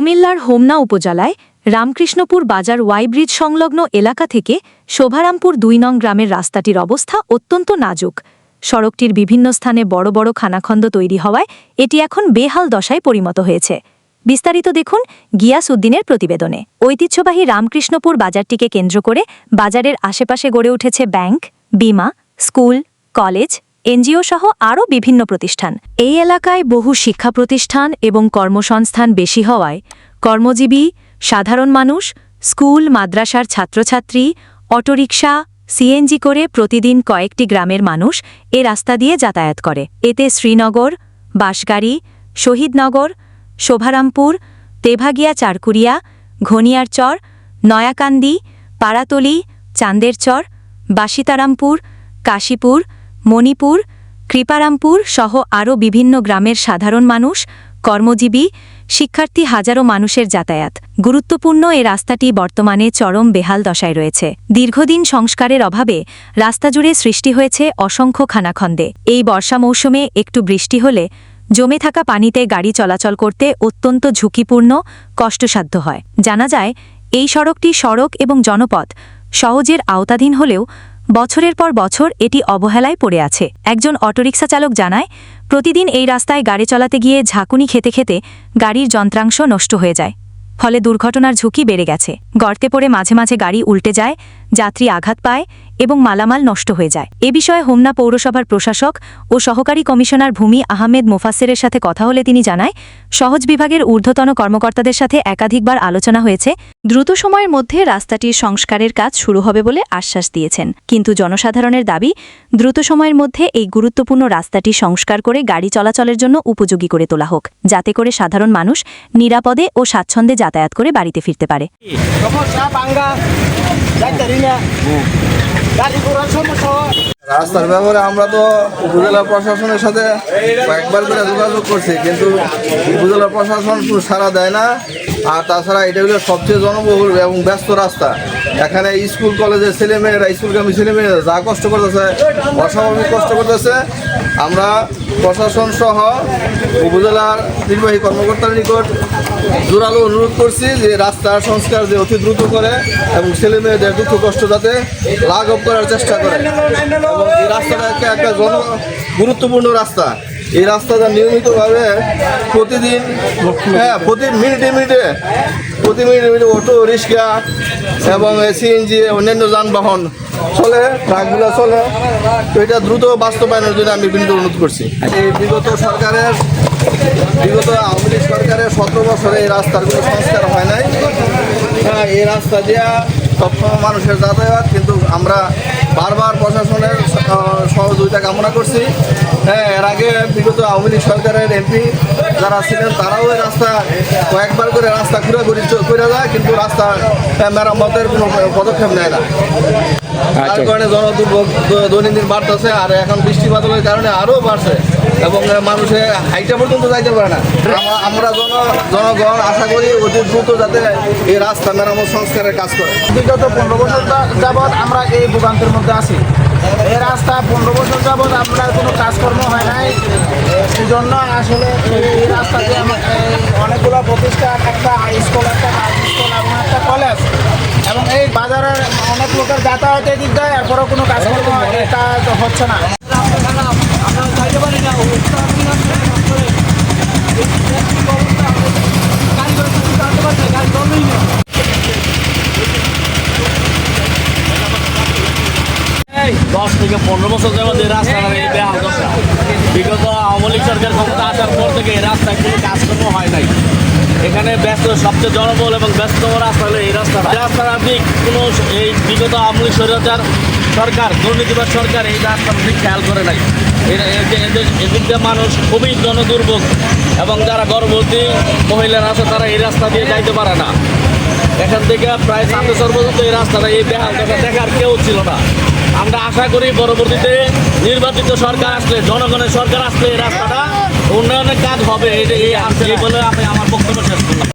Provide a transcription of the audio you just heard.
কুমিল্লার হোমনা উপজেলায় রামকৃষ্ণপুর বাজার ওয়াই ব্রিজ সংলগ্ন এলাকা থেকে শোভারামপুর দুই নং গ্রামের রাস্তাটির অবস্থা অত্যন্ত নাজুক। সড়কটির বিভিন্ন স্থানে বড় বড় খানাখন্দ তৈরি হওয়ায় এটি এখন বেহাল দশায় পরিণত হয়েছে। বিস্তারিত দেখুন গিয়াস উদ্দিনের প্রতিবেদনে। ঐতিহ্যবাহী রামকৃষ্ণপুর বাজারটিকে কেন্দ্র করে বাজারের আশেপাশে গড়ে উঠেছে ব্যাংক, বিমা, স্কুল, কলেজ এনজিও সহ আরও বিভিন্ন প্রতিষ্ঠান। এই এলাকায় বহু শিক্ষা প্রতিষ্ঠান এবং কর্মসংস্থান বেশি হওয়ায় কর্মজীবী, সাধারণ মানুষ, স্কুল, মাদ্রাসার ছাত্রছাত্রী, অটোরিকশা, সিএনজি করে প্রতিদিন কয়েকটি গ্রামের মানুষ এ রাস্তা দিয়ে যাতায়াত করে। এতে শ্রীনগর, বাঁশগাড়ি, শহীদনগর, শোভারামপুর, তেভাগিয়া চারকুরিয়া ঘনিয়ারচর, নয়াকান্দি, পাড়াতলি, চান্দেরচর, বাসিতারামপুর, কাশীপুর মণিপুর, কৃপারামপুর সহ আরও বিভিন্ন গ্রামের সাধারণ মানুষ, কর্মজীবী, শিক্ষার্থী হাজারো মানুষের যাতায়াত। গুরুত্বপূর্ণ এ রাস্তাটি বর্তমানে চরম বেহাল দশায় রয়েছে। দীর্ঘদিন সংস্কারের অভাবে রাস্তা জুড়ে সৃষ্টি হয়েছে অসংখ্য খানাখন্দে। এই বর্ষা মৌসুমে একটু বৃষ্টি হলে জমে থাকা পানিতে গাড়ি চলাচল করতে অত্যন্ত ঝুঁকিপূর্ণ, কষ্টসাধ্য হয়। জানা যায়, এই সড়কটি সড়ক এবং জনপথ সহজের আওতাধীন হলেও বছরের পর বছর এটি অবহেলায় পড়ে আছে। একজন অটোরিক্সা চালক জানায়, প্রতিদিন এই রাস্তায় গাড়ি চলাতে গিয়ে ঝাঁকুনি খেতে খেতে গাড়ির যন্ত্রাংশ নষ্ট হয়ে যায়। ফলে দুর্ঘটনার ঝুঁকি বেড়ে গেছে। গর্তে পড়ে মাঝে মাঝে গাড়ি উল্টে যায়, যাত্রী আঘাত পায় এবং মালামাল নষ্ট হয়ে যায়। এ বিষয়ে হোমনা পৌরসভার প্রশাসক ও সহকারী কমিশনার ভূমি আহমেদ মোফাসেরের সাথে কথা হলে তিনি জানায়, সহজ বিভাগের ঊর্ধ্বতন কর্মকর্তাদের সাথে একাধিকবার আলোচনা হয়েছে। দ্রুত সময়ের মধ্যে রাস্তাটির সংস্কারের কাজ শুরু হবে বলে আশ্বাস দিয়েছেন। কিন্তু জনসাধারণের দাবি, দ্রুত সময়ের মধ্যে এই গুরুত্বপূর্ণ রাস্তাটি সংস্কার করে গাড়ি চলাচলের জন্য উপযোগী করে তোলা হোক, যাতে করে সাধারণ মানুষ নিরাপদে ও স্বাচ্ছন্দ্যে যাতায়াত করে বাড়িতে ফিরতে পারে। রাস্তার ব্যাপারে আমরা তো উপজেলা প্রশাসনের সাথে কয়েকবার করে যোগাযোগ করছি, কিন্তু উপজেলা প্রশাসন সারা দেয় না। আর তাছাড়া এটা হলো সবচেয়ে জনবহুল এবং ব্যস্ত রাস্তা। এখানে স্কুল, কলেজের ছেলেমেয়েরা, স্কুলগামী ছেলেমেয়েরা যা কষ্ট করতেছে, অস্বাভাবিক কষ্ট করতেছে। আমরা প্রশাসন সহ উপজেলার নির্বাহী কর্মকর্তার নিকট জোরালো অনুরোধ করছি যে রাস্তার সংস্কার যে অতি দ্রুত করে এবং ছেলে মেয়েদের দুঃখ কষ্ট যাতে লাঘব করার চেষ্টা করে। এই রাস্তাটা একটা একটা জন গুরুত্বপূর্ণ রাস্তা। এই রাস্তাটা নিয়মিতভাবে প্রতিদিন হ্যাঁ প্রতি মিনিটে মিনিটে, প্রতি মিনিটে মিনিটে অটো, রিক্সা এবং সিএনজি অন্যান্য যানবাহন চলে, ট্রাকগুলো চলে, তো এটা দ্রুত বাস্তবায়নের জন্য আমি বিনীত অনুরোধ করছি। এই বিগত সরকারের, বিগত আওয়ামী লীগ সরকারের সতেরো বছরে এই রাস্তার কোনো সংস্কার হয় নাই। হ্যাঁ এই রাস্তা দিয়া সবসময় মানুষের যাতায়াত, কিন্তু আমরা বারবার প্রশাসনের সহযোগিতা কামনা করছি। হ্যাঁ এর আগে বিগত আওয়ামী লীগ সরকারের এমপি যারা ছিলেন, তারাও এই রাস্তা কয়েকবার করে রাস্তা ঘুরে ঘুরে করে যায়, কিন্তু রাস্তা মেরামতের কোনো পদক্ষেপ নেয় না। তার কারণে জনদুর্ভোগ দৈনন্দিন বাড়তেছে আর এখন বৃষ্টি বাদলের কারণে আরও বাড়ছে এবং মানুষে হাইটা পর্যন্ত যাইতে পারে না। আমরা জন জনগণ আশা করি অতি দ্রুত যাতে এই রাস্তা মেরামত সংস্কারের কাজ করে। বিগত পনেরো বছর যাবৎ আমরা এই ভোগান্তের মধ্যে আছি। এই রাস্তা পনেরো বছর যাবৎ আপনার কোনো কাজকর্ম হয় নাই। জন্য আসলে রাস্তা অনেকগুলো প্রতিষ্ঠান, একটা হাই স্কুল একটা হাই স্কুল এবং একটা কলেজ এবং এই বাজারের অনেক লোকের যাতায়াতের দিক দেয় এরপরেও কোনো কাজকর্ম এটা হচ্ছে না। এই দশ থেকে পনেরো বছর যাবত এই দশা বিগত আওয়ামী সরকার ক্ষমতা আসার পর থেকে এই রাস্তায় কোনো কাজকর্ম হয় নাই। এখানে ব্যস্ত সবচেয়ে জনবল এবং ব্যস্ততম রাস্তা হলো এই রাস্তাটা। এই রাস্তাটা আপনি কোনো এই বিগত আওয়ামী লীগ স্বৈরাচার সরকার, দুর্নীতিবাদ সরকার এই রাস্তাটা ঠিক খেয়াল করে নাই। এদিক দিয়ে মানুষ খুবই জনদুর্ভোগ এবং যারা গর্ভবতী মহিলারা আছে, তারা এই রাস্তা দিয়ে যাইতে পারে না। এখান থেকে প্রায় সামনেশ্বর পর্যন্ত এই রাস্তাটা এই দেখার কেউ ছিল না। আমরা আশা করি পরবর্তীতে নির্বাচিত সরকার আসলে, জনগণের সরকার আসলে এই রাস্তাটা উন্নয়নের কাজ হবে, এই আসলে বলে আমি আমার বক্তব্য শেষ করলাম।